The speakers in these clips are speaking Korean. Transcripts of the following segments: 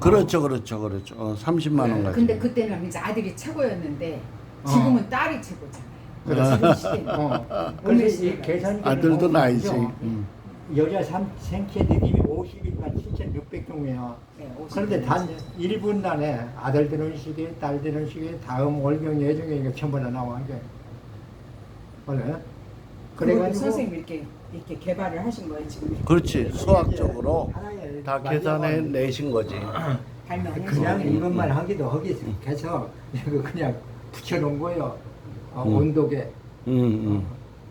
그렇죠, 그렇죠, 그렇죠. 어, 30만 원 가지고. 근데 그때는 이제 아들이 최고였는데 지금은 딸이 최고잖아요. 그래서 지금 시대는. 어. 그래서 이 시대가. 계산 아들도 나이지. 음. 여자 삼 생체 느낌이 50일간 7,600종이야. 네, 오십 그런데 년단 전에. 1분 안에 아들 되는 시기에 딸 되는 시기에 다음 월경 예정에 이거 전부 다 나와 이게. 원래 그것도 그래가지고 선생님 이렇게 이렇게 개발을 하신 거예요 지금 그렇지. 수학적으로 하나의 다 계산해 내신 거지. 그냥 네. 이것만 하기도 하기 해서 이거 그냥 붙여놓은 거예요. 어, 음. 온도계. 음, 음,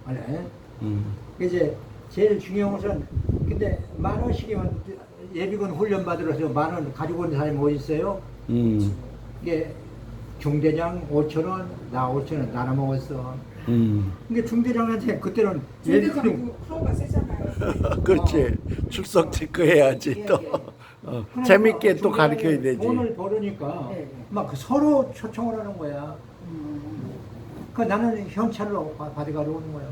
원래 음. 이제 제일 중요한 것은 근데 만 원씩이면 예비군 훈련 받으러서 만 원 가지고 온 사람이 어디 있어요? 음, 이게 중대장 5천 원, 나 5천 원 나눠 먹었어. 음. 근데 중대장한테 그때는 예비군 파워가 세잖아요. 그렇지. 출석 체크해야지 예, 또. 예. 어, 재밌게 또 가르쳐야 되지. 돈을 벌으니까 예, 예. 막 서로 초청을 하는 거야. 음. 그 나는 현찰로 바- 받아가러 오는 거야.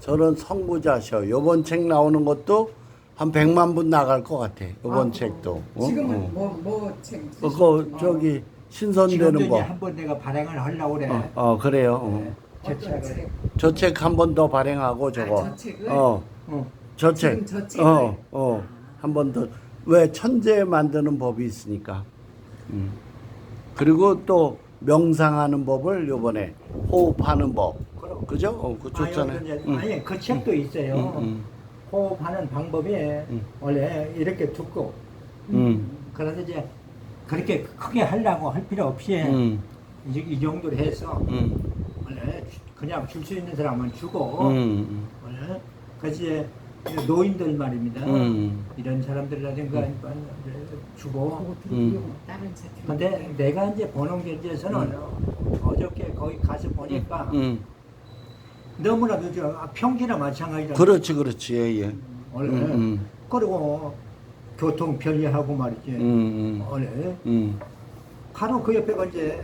저는 성부자셔. 요번 책 나오는 것도 한 100만 분 나갈 것 같아. 요번 아, 책도. 어? 지금은 어. 뭐뭐책 그거 저기 신선되는. 이제 한번 내가 발행을 하려고 그래. 어, 어, 그래요. 어. 네, 제 어떤 책을. 책? 저책 한 번 더 발행하고 저거. 아, 저 책을? 어. 어. 저 지금 책. 저 책을? 어, 어. 한 번 더. 왜 천재 만드는 법이 있으니까. 음. 그리고 또 명상하는 법을 요번에 호흡하는 법. 그럼. 그죠? 어, 그거 좋잖아요. 아니, 이제- 응. 아니 그 책도 있어요. 음, 음. 호흡하는 방법이 음. 원래 이렇게 듣고 음. 그런데 이제 그렇게 크게 하려고 할 필요 없이 음. 이, 이 정도로 해서 음. 그냥 줄 수 있는 사람은 주고 음. 원래 그래서 이제 노인들 말입니다. 음. 이런 사람들이라든가 이제 주고 그거 음. 근데 내가 이제 보는 경제에서는 어저께 거기 가서 보니까 음. 너무나도 저 아, 평지나 마찬가지다. 그렇지, 그렇지. 예, 예. 원래 음, 음. 그리고 교통 편리하고 말이지. 음, 음. 원래 음. 바로 그 옆에가 이제